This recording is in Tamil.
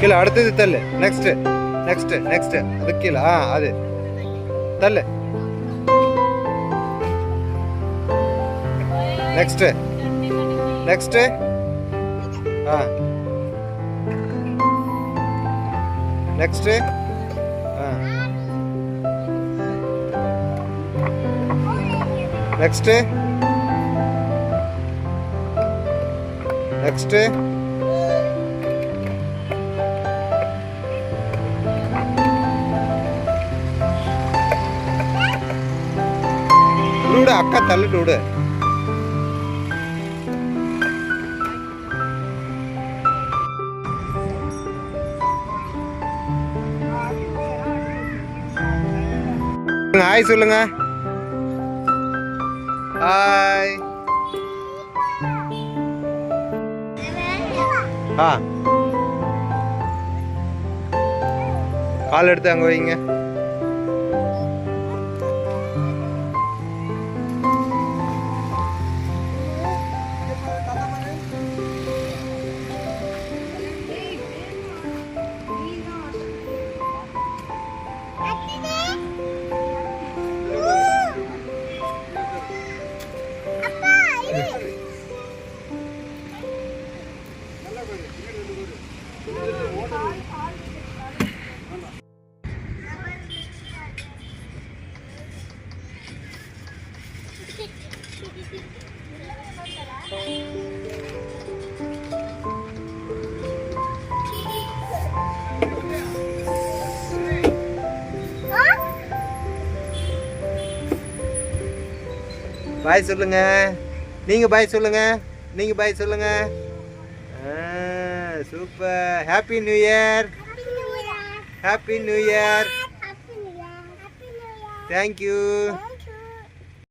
கீழே அடுத்தது தள்ளு. நெக்ஸ்ட் நெக்ஸ்ட் நெக்ஸ்ட் அது கீழே. ஆ அது. தள்ளு. நெக்ஸ்ட் நெக்ஸ்ட் ஆ. நெக்ஸ்ட் ஆ. நெக்ஸ்ட் நெக்ஸ்ட் விடு அக்கா தள்ளிட்டு விடு. ஹாய் சொல்லுங்க. ஹாய் ஆ. கால் எடுத்து அங்கே வைங்க. பாய் சொல்லுங்க நீங்க பாய் சொல்லுங்க நீங்க பாய் சொல்லுங்க Super. Happy New Year. Happy New Year. Happy New Year. Happy New Year. Thank you.